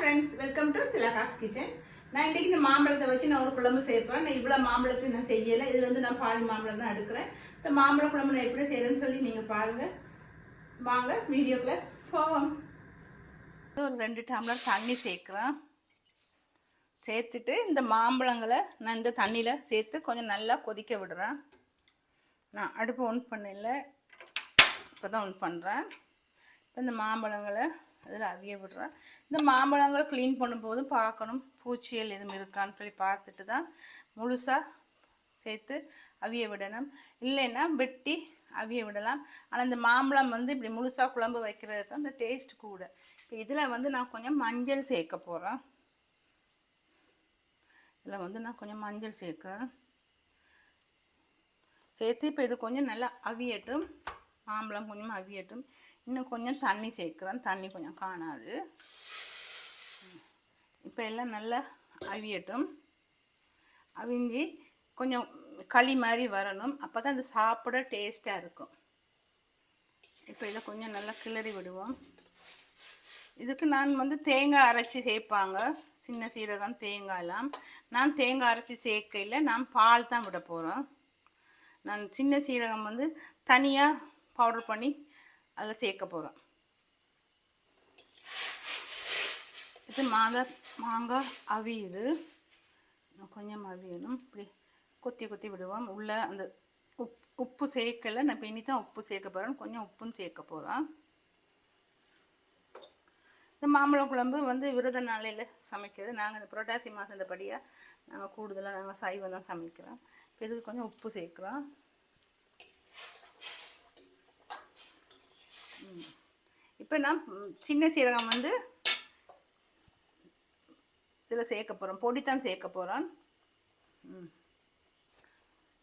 Friends welcome to Thilaka's kitchen நான் இன்றைக்கி இந்த மாம்பழத்தை வச்சு நான் ஒரு குழம்பு சேர்ப்பேன் நான் இவ்வளோ மாம்பழத்தையும் நான் செய்யலை. இதுலேருந்து நான் பாதி மாம்பழம் தான் எடுக்கிறேன். இந்த மாம்பழ குழம்பு நான் எப்படி செய்கிறேன்னு சொல்லி நீங்கள் பாருங்கள் வாங்க வீடியோக்குள்ள போவோம். ஒரு ரெண்டு டம்ளர் தண்ணி சேர்க்குறேன். சேர்த்துட்டு இந்த மாம்பழங்களை நான் இந்த தண்ணியில் சேர்த்து கொஞ்சம் நல்லா கொதிக்க விடுறேன். நான் அடுப்பு ஒன் பண்ணல. இப்போ தான் ஒன் பண்ணுறேன் இப்போ இந்த மாம்பழங்களை அதில் அவிய விடுறேன் இந்த மாம்பழங்களை க்ளீன் பண்ணும்போது பார்க்கணும். பூச்சிகள் எதுவும் இருக்கான்னு சொல்லி பார்த்துட்டு தான் முழுசாக சேர்த்து அவிய விடணும். இல்லைன்னா வெட்டி அவிய விடலாம். ஆனால் இந்த மாம்பழம் வந்து இப்படி முழுசாக குழம்பு வைக்கிறது தான் இந்த டேஸ்ட் கூட. இப்போ இதில் வந்து நான் கொஞ்சம் மஞ்சள் சேர்க்க போகிறேன் இதில் வந்து நான் கொஞ்சம் மஞ்சள் சேர்க்குறேன். சேர்த்து இப்போ இது கொஞ்சம் நல்லா அவியட்டும். மாம்பழம் கொஞ்சம் அவியட்டும். இன்னும் கொஞ்சம் தண்ணி சேர்க்குறேன். தண்ணி கொஞ்சம் காணாது. இப்போ எல்லாம் நல்லா அவியட்டும். அவிஞ்சி கொஞ்சம் களி மாதிரி வரணும். அப்போ தான் அது சாப்பிட டேஸ்ட்டாக இருக்கும். இப்போ இதை கொஞ்சம் நல்லா கிளறி விடுவோம். இதுக்கு நான் வந்து தேங்காய் அரைச்சி சேர்ப்பாங்க. சின்ன சீரகம் தேங்காயெல்லாம் நான் தேங்காய் அரைச்சி சேர்க்கையில் நான் பால் தான் விட போகிறோம் நான் சின்ன சீரகம் வந்து தனியாக பவுடர் பண்ணி அதில் சேர்க்க போகிறோம். இது மாங்காய் மாங்காய் அவியுது கொஞ்சம் அவியணும். இப்படி கொத்தி கொத்தி விடுவோம். உள்ள அந்த உப் உப்பு சேர்க்கலை. நான் இப்போ இனி தான் உப்பு சேர்க்க போகிறேன். கொஞ்சம் உப்பும் சேர்க்க போகிறோம். இந்த மாம்பழம் குழம்பு வந்து விரத நாளையில் சமைக்கிறது. நாங்கள் இந்த புரட்டாசி மாதம் இந்த படியாக நாங்கள் கூடுதலாக நாங்கள் சைவம் தான் சமைக்கிறோம். இப்போ இதுக்கு கொஞ்சம் உப்பு சேர்க்குறோம் இப்போ நான் சின்ன சீரகம் வந்து இதில் சேர்க்க போகிறோம் பொடி தான் சேர்க்க போகிறோம்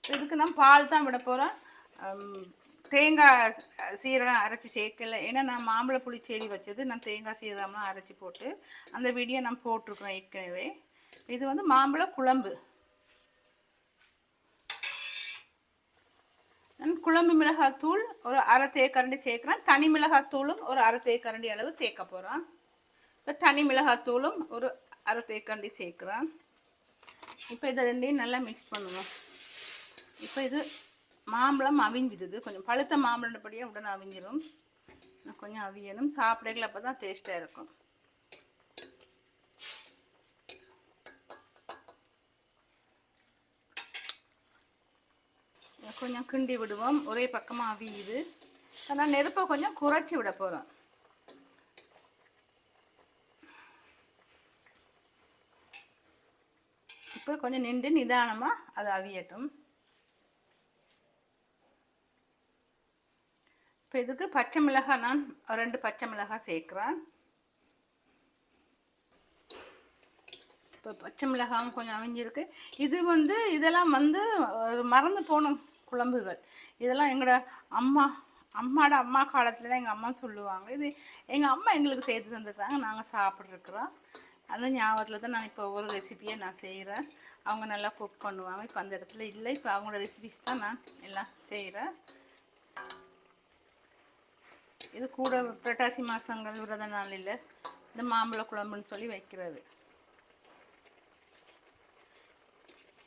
இதுக்கு நான் பால் தான் விட போகிறேன் தேங்காய் சீரகம் அரைச்சி சேர்க்கல. ஏன்னா நான் மாம்பழ புளி செடி வச்சது. நான் தேங்காய் சீரகம்லாம் அரைச்சி போட்டு அந்த வீடியோ நான் போட்டிருக்கிறேன் ஏற்கனவே. இது வந்து மாம்பழ குழம்பு. குழம்பு மிளகாத்தூள் ஒரு அரை தேக்கரண்டி சேர்க்குறேன். தனி மிளகாத்தூளும் ஒரு அரை தேக்கரண்டி அளவு சேர்க்க போகிறேன் இப்போ தனி மிளகாத்தூளும் ஒரு அரை தேக்கரண்டி சேர்க்குறேன். இப்போ இதை ரெண்டையும் நல்லா மிக்ஸ் பண்ணுவோம். இப்போ இது மாம்பழம் அவிஞ்சிடுது. கொஞ்சம் பழுத்த மாம்பழப்படியாக உடனே அவிஞ்சிடும் கொஞ்சம் அவியணும். சாப்பிடல அப்போ தான் டேஸ்ட்டாக இருக்கும். கொஞ்சம் கிண்டி விடுவோம். ஒரே பக்கமாக அவியுது. ஆனால் நெருப்பை கொஞ்சம் குறைச்சி விட போகிறோம் இப்போ கொஞ்சம் நின்று நிதானமாக அது அவியட்டும். இப்போ இதுக்கு பச்சை மிளகாய் நான் ரெண்டு பச்சை மிளகாய் சேர்க்குறேன். இப்போ பச்சை மிளகாயும் கொஞ்சம் அவிஞ்சிருக்கு. இது வந்து இதெல்லாம் வந்து மறந்து போகணும். குழம்புகள். இதெல்லாம் எங்களோட அம்மா அம்மாட அம்மா காலத்தில் தான் எங்கள் அம்மா சொல்லுவாங்க. இது எங்கள் அம்மா எங்களுக்கு சேர்த்து தந்துருக்குறாங்க. நாங்கள் சாப்பிட்ருக்குறோம் அந்த ஞாபகத்தில் தான் நான் இப்போ ஒவ்வொரு ரெசிபியை நான் செய்கிறேன் அவங்க நல்லா குக் பண்ணுவாங்க. இப்போ அந்த இடத்துல இல்லை. இப்போ அவங்களோட ரெசிபிஸ் தான் நான் எல்லாம் செய்கிறேன் இது கூட புரட்டாசி மாதங்கள் விரத நாளில் இந்த மாம்பழ குழம்புன்னு சொல்லி வைக்கிறது.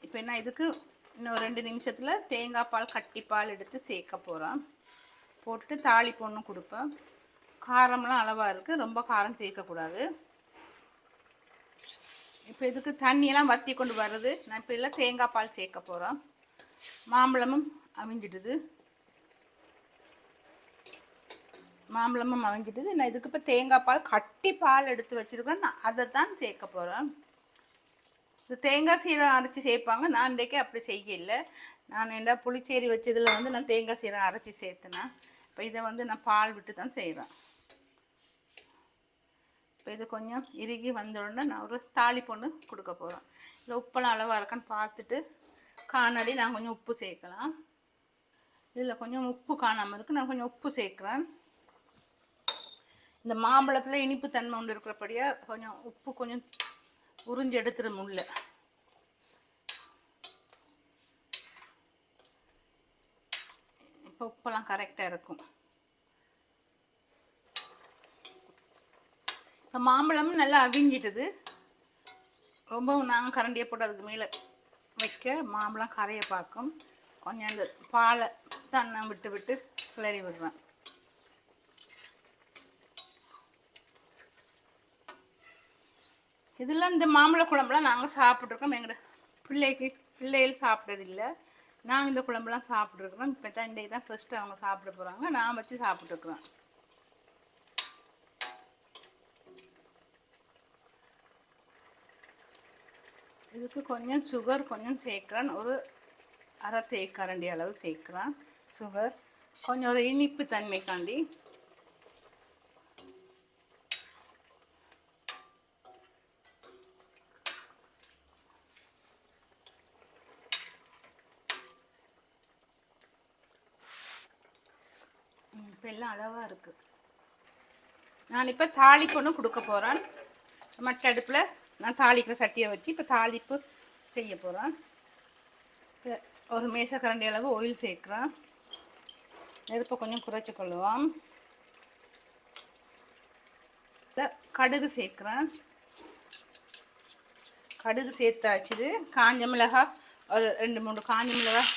இப்போ என்ன இதுக்கு இன்னும் ரெண்டு நிமிஷத்தில் தேங்காய் பால் கட்டி பால் எடுத்து சேர்க்க போகிறோம் போட்டுட்டு தாளி பொண்ணு கொடுப்பேன். காரம்லாம் அளவாக இருக்குது ரொம்ப காரம் சேர்க்கக்கூடாது இப்போ இதுக்கு தண்ணியெல்லாம் வற்றி கொண்டு வருது நான் இப்போ இல்லை தேங்காய் பால் சேர்க்க போகிறோம் மாம்பழமும் அவிஞ்சிடுது. மாம்பழமும் அவிஞ்சிடுது. நான் இதுக்கு இப்போ தேங்காய் பால் கட்டி பால் எடுத்து வச்சுருக்கேன். நான் அதை தான் சேர்க்க போகிறேன் தேங்காய் சீரகம் அரைச்சி சேர்ப்பாங்க. நான் இன்றைக்கி அப்படி செய்யல. நான் என்ன புளிச்சேரி வச்சதில் வந்து நான் தேங்காய் சீரகம் அரைச்சி சேர்த்தேன்? இப்போ இதை வந்து நான் பால் விட்டு தான் செய்கிறேன் இப்போ இது கொஞ்சம் இறுகி வந்தோடனே நான் ஒரு தாளி பொண்ணு கொடுக்க போகிறேன் இல்லை உப்பெல்லாம் அளவாக இருக்கான்னு பார்த்துட்டு காணாடி நான் கொஞ்சம் உப்பு சேர்க்கலாம். இதில் கொஞ்சம் உப்பு காணாமல் இருக்குது நான் கொஞ்சம் உப்பு சேர்க்குறேன். இந்த மாம்பழத்தில் இனிப்பு தன்மை ஒன்று இருக்கிறபடியாக கொஞ்சம் உப்பு கொஞ்சம் உறிஞ்சி எடுத்துரு முள்ள. இப்போ உப்பெல்லாம் கரெக்டாக இருக்கும். இப்போ மாம்பழமும் நல்லா அவிஞ்சிட்டுது. ரொம்பவும் நாங்கள் கரண்டியை போட்டு அதுக்கு மேலே வைக்க மாம்பழம் கரையை பார்க்கும். கொஞ்சம் அந்த பாலை தண்ணம் விட்டு விட்டு கிளறி விடுறேன். இதெல்லாம் இந்த மாம்பழ குழம்புலாம் நாங்கள் சாப்பிட்ருக்கோம் எங்களோட பிள்ளைக்கு பிள்ளைகள் சாப்பிட்டதில்லை. நாங்கள் இந்த குழம்புலாம் சாப்பிட்ருக்குறோம் இப்போ தான் இன்றைக்கு தான் ஃபஸ்ட்டு அவங்க சாப்பிட போகிறாங்க நான் வச்சு சாப்பிட்ருக்குறோம் இதுக்கு கொஞ்சம் சுகர் கொஞ்சம் சேர்க்குறேன். ஒரு அரை தேக்கரண்டி அளவு சேர்க்குறேன். சுகர் கொஞ்சம் ஒரு இனிப்பு தன்மைக்காண்டி இப்போ எல்லாம் அளவாக இருக்குது நான் இப்போ தாளிப்பு ஒன்று கொடுக்க போகிறேன் மற்ற அடுப்பில் நான் தாளிக்கிற சட்டியை வச்சு இப்போ தாளிப்பு செய்ய போகிறேன் இப்போ ஒரு மேசக்கரண்டி அளவு ஆயில் சேர்க்குறேன். நெருப்பை கொஞ்சம் குறைச்சி கொள்ளுவோம். கடுகு சேர்க்குறேன். கடுகு சேர்த்தாச்சுது காஞ்ச மிளகாய் ஒரு ரெண்டு மூணு காஞ்ச மிளகாய்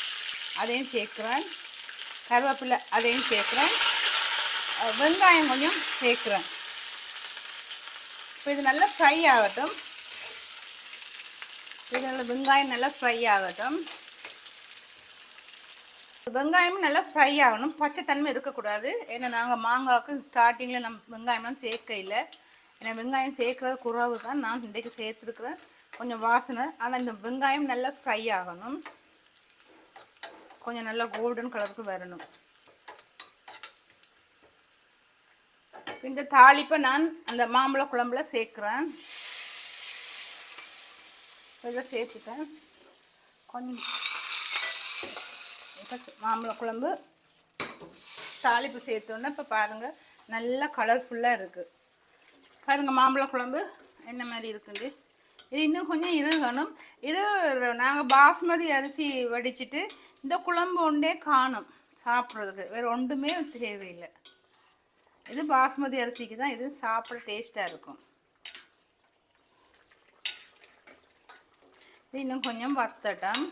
அதையும் சேர்க்குறேன். கருவேப்பிலை அதையும் சேர்க்குறேன். வெங்காயம் கொஞ்சம் சேர்க்குறேன். இப்போ இது நல்லா ஃப்ரை ஆகட்டும். இது நல்லா வெங்காயம் நல்லா ஃப்ரை ஆகட்டும். வெங்காயமும் நல்லா ஃப்ரை ஆகணும். பச்சை தன்மை இருக்கக்கூடாது. ஏன்னா நாங்கள் மாங்காவுக்கு ஸ்டார்டிங்கில் நம்ம வெங்காயம்லாம் சேர்க்க இல்லை. ஏன்னா வெங்காயம் சேர்க்குறது குறவு தான். நான் இன்றைக்கு சேர்த்துருக்குறேன். கொஞ்சம் வாசனை. ஆனால் இந்த வெங்காயம் நல்லா ஃப்ரை ஆகணும். கொஞ்சம் நல்லா கோல்டன் கலருக்கு வரணும். இந்த தாளிப்பை நான் அந்த மாம்பழ குழம்புல சேர்க்குறேன். இதை சேர்த்துட்டேன். கொஞ்சம் இப்போ மாம்பழ குழம்பு தாளிப்பு சேர்த்தோன்னே இப்போ பாருங்கள் நல்லா கலர்ஃபுல்லாக இருக்குது பாருங்கள் மாம்பழ குழம்பு என்ன மாதிரி இருக்குது இது இன்னும் கொஞ்சம் இருக்கணும் இது நாங்கள் பாஸ்மதி அரிசி வடிச்சிட்டு இந்த குழம்பு ஒன்றே காணும் சாப்பிட்றதுக்கு. வேறு ஒன்றுமே தேவையில்லை. இது பாஸ்மதி அரிசிக்கு தான் இது சாப்பிட டேஸ்ட்டாக இருக்கும். இது இன்னும் கொஞ்சம் வத்தட்டம்.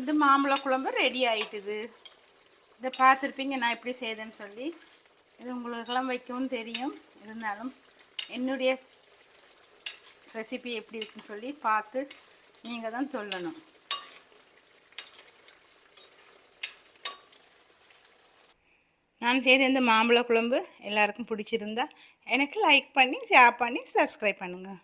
இது மாம்பழ குழம்பு ரெடி ஆயிட்டுது இதை. பார்த்துருப்பீங்க நான் எப்படி செய்தேன்னு சொல்லி. இது உங்களுக்கெல்லாம் வைக்கவும் தெரியும். இருந்தாலும் என்னுடைய ரெசிபி எப்படி இருக்குன்னு சொல்லி பார்த்து நீங்கள் தான் சொல்லணும். நான் செய்த இந்த மாம்பழ குழம்பு எல்லாருக்கும் பிடிச்சிருந்தா எனக்கு லைக் பண்ணி ஷேர் பண்ணி சப்ஸ்கிரைப் பண்ணுங்கள்